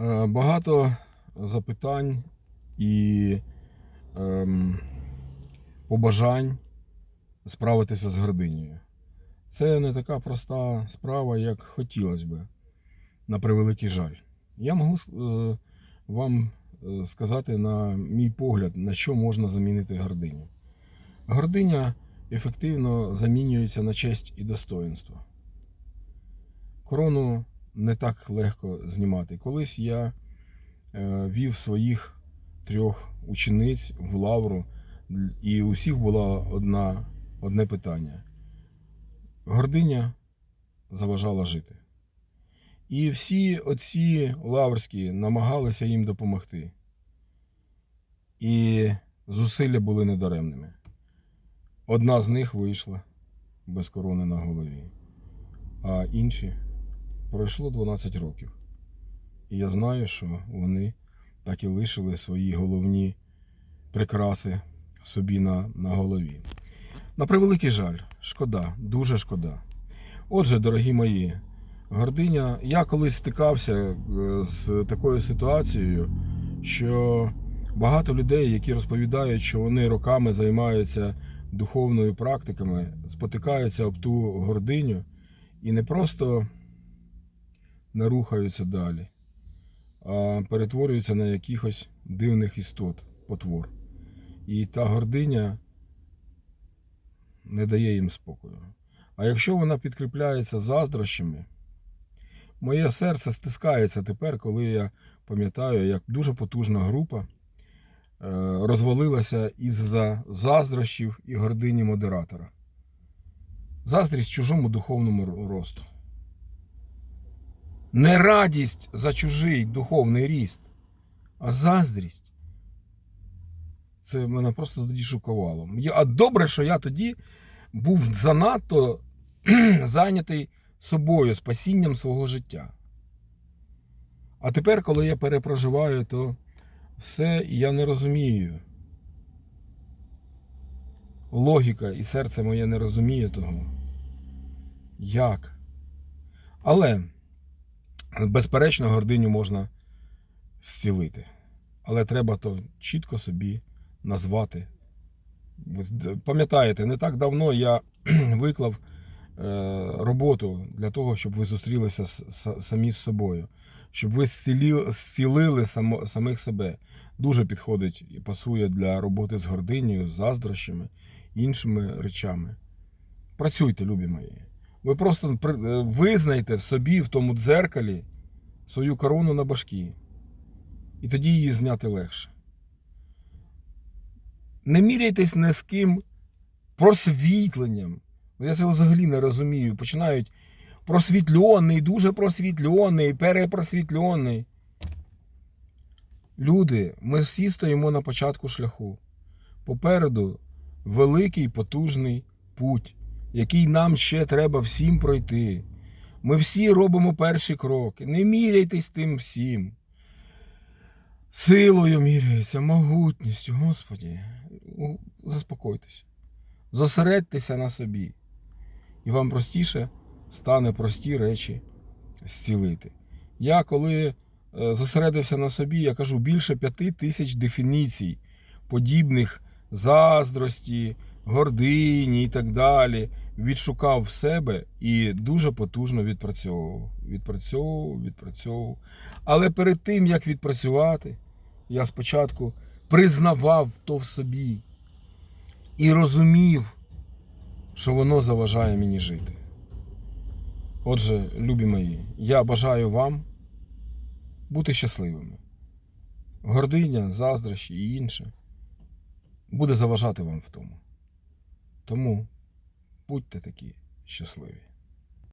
Е, Багато запитань і ем, побажань справитися з гординею. Це не така проста справа, як хотілося би, на превеликий жаль. Я можу е, вам е, сказати, на мій погляд, на що можна замінити гординю. Гординя ефективно замінюється на честь і достоинство. Корону не так легко знімати. Колись я е, вів своїх трьох учениць в лавру, і у всіх було одна, одне питання. Гординя заважала жити. І всі отці лаврські намагалися їм допомогти. І зусилля були недаремними. Одна з них вийшла без корони на голові, а інші пройшло 12 років. І я знаю, що вони так і лишили свої головні прикраси собі на, на голові. На превеликий жаль, шкода, дуже шкода. Отже, дорогі мої, гординя, я колись стикався е, з такою ситуацією, що багато людей, які розповідають, що вони роками займаються духовною практиками, спотикаються об ту гординю і не просто не рухаються далі, а перетворюються на якихось дивних істот, потвор. І та гординя не дає їм спокою. А якщо вона підкріпляється заздрощами, моє серце стискається тепер, коли я пам'ятаю, як дуже потужна група е, розвалилася із-за заздрощів і гордині модератора. Заздрість чужому духовному росту. Не радість за чужий духовний ріст, а заздрість. Це мене просто тоді шокувало. А добре, що я тоді був занадто зайнятий собою, спасінням свого життя. А тепер, коли я перепроживаю, то все я не розумію. Логіка і серце моє не розуміє того. Як? Але, безперечно, гординю можна зцілити. Але треба то чітко собі назвати. Пам'ятаєте, не так давно я виклав е, роботу для того, щоб ви зустрілися самі з собою, щоб ви зцілили самих себе. Дуже підходить і пасує для роботи з гординею, заздрощами, іншими речами. Працюйте, любі мої. Ви просто е, визнайте в собі, в тому дзеркалі, свою корону на башкі. І тоді її зняти легше. Не міряйтесь ні з ким просвітленням. Я цього взагалі не розумію. Починають просвітльоний, дуже просвітльоний, перепросвітльоний. Люди, ми всі стоїмо на початку шляху. Попереду великий потужний путь, який нам ще треба всім пройти. Ми всі робимо перші кроки. Не міряйтесь тим всім. Силою міряється, могутністю, Господі. Ну, Заспокойтеся. Зосередьтеся на собі. І вам простіше стане прості речі зцілити. Я коли е, зосередився на собі, я кажу більше п'яти тисяч дефініцій, подібних заздрості, гордині і так далі. Відшукав в себе і дуже потужно відпрацьовував. Відпрацьовував, відпрацьовував. Але перед тим, як відпрацювати, я спочатку признавав то в собі і розумів, що воно заважає мені жити. Отже, любі мої, я бажаю вам бути щасливими. Гординя, заздрощі і інше буде заважати вам в тому. Тому будьте такі щасливі.